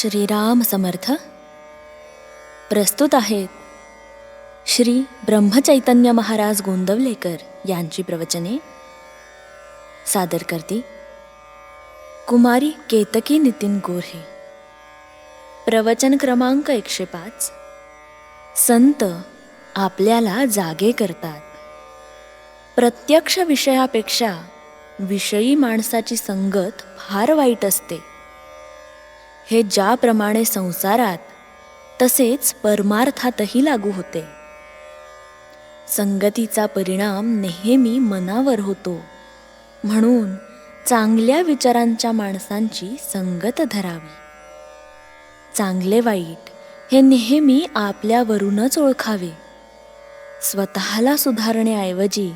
श्रीराम समर्थ. प्रस्तुत आहेत श्री ब्रह्मचैतन्य महाराज गोंदवलेकर यांची प्रवचने. सादर करती कुमारी केतकी नितीन गोऱ्हे. प्रवचन क्रमांक एकशे पाच. संत आपल्याला जागे करतात. प्रत्यक्ष विषयापेक्षा विषयी माणसाची संगत फार वाईट असते. हे ज्याप्रमाणे संसारात तसेच परमार्थातही लागू होते. संगतीचा परिणाम नेहमी मनावर होतो. म्हणून चांगल्या विचारांच्या माणसांची संगत धरावी. चांगले वाईट हे नेहमी आपल्यावरूनच ओळखावे. स्वतःला सुधारण्याऐवजी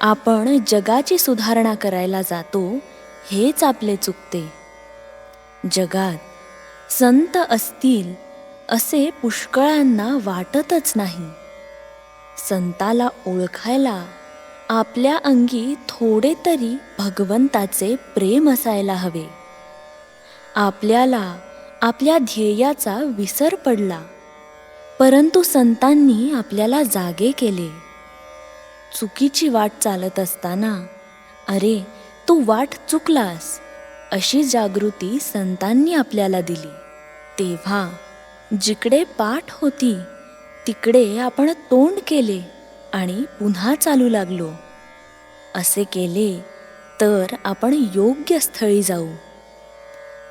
आपण जगाची सुधारणा करायला जातो हेच आपले चुकते. जगात संत असतील असे पुष्कळांना वाटतच नाही. संताला ओळखायला आपल्या अंगी थोडे तरी भगवंताचे प्रेम असायला हवे. आपल्याला आपल्या ध्येयाचा विसर पडला. परंतु संतांनी आपल्याला जागे केले. चुकीची वाट चालत असताना अरे तू वाट चुकलास. अशी जागृती संतांनी आपल्याला दिली. तेव्हा जिकडे पाठ होती तिकडे आपण तोंड केले आणि पुन्हा चालू लागलो. असे केले तर आपण योग्य स्थळी जाऊ.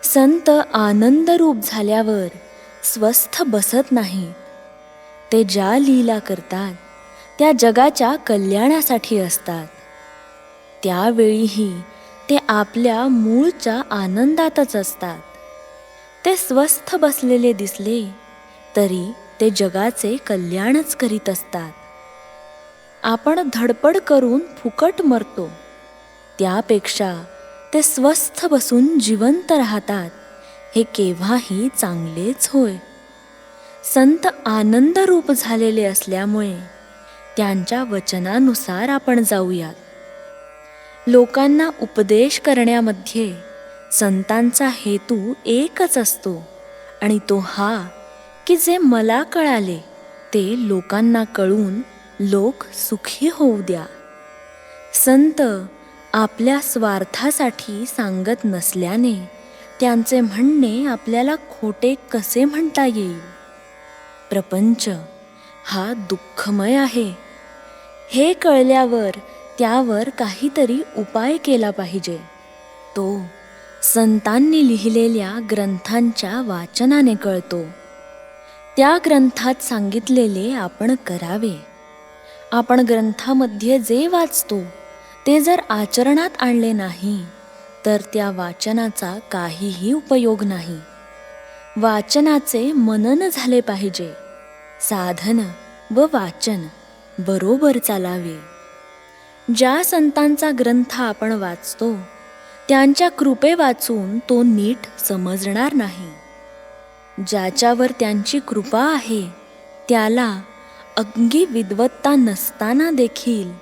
संत आनंदरूप झाल्यावर स्वस्थ बसत नाही ते ज्या लीला करतात त्या जगाच्या कल्याणासाठी असतात. त्यावेळीही ते आपल्या मूळच्या आनंदातच असतात. ते स्वस्थ बसलेले दिसले तरी ते जगाचे कल्याणच करीत असतात. आपण धडपड करून फुकट मरतो. त्यापेक्षा ते स्वस्थ बसून जिवंत राहतात हे केव्हाही चांगलेच होय. संत आनंदरूप झालेले असल्यामुळे त्यांच्या वचनानुसार आपण जाऊयात. लोकांना उपदेश करण्यामध्ये संतांचा हेतू एकच असतो आणि तो हा की जे मला कळाले ते लोकांना कळून लोक सुखी होऊ द्या. संत आपल्या स्वार्थासाठी सांगत नसल्याने त्यांचे म्हणणे आपल्याला खोटे कसे म्हणता येईल? प्रपंच हा दुःखमय आहे. हे कळल्यावर त्यावर काहीतरी उपाय केला पाहिजे. तो संतांनी लिहिलेल्या ग्रंथांच्या वाचनाने कळतो. त्या ग्रंथात सांगितलेले आपण करावे. आपण ग्रंथामध्ये जे वाचतो ते जर आचरणात आणले नाही तर त्या वाचनाचा काहीही उपयोग नाही. वाचनाचे मनन झाले पाहिजे. साधन व वाचन बरोबर चालावे. ज्या संतांचा ग्रंथ आपण वाचतो त्यांच्या कृपे वाचून तो नीट समजणार नाही. ज्याच्यावर त्यांची कृपा आहे त्याला अंगी विद्वत्ता नसताना देखील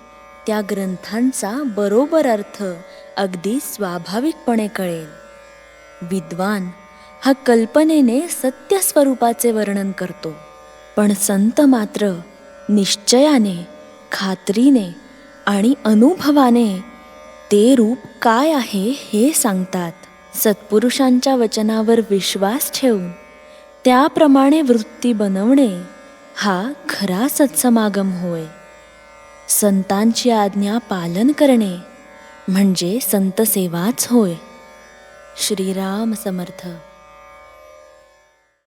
त्या ग्रंथांचा बरोबर अर्थ अगदी स्वाभाविकपणे कळेल. विद्वान हा कल्पनेने सत्य स्वरूपाचे वर्णन करतो पण संत मात्र निश्चयाने खात्रीने आणि अनुभवाने ते रूप काय आहे हे सांगतात. सत्पुरुषांच्या वचनावर विश्वास ठेवून त्याप्रमाणे वृत्ती बनवणे हा खरा सत्समागम होय. संतांची आज्ञा पालन करणे म्हणजे संतसेवाच होय. श्रीराम समर्थ.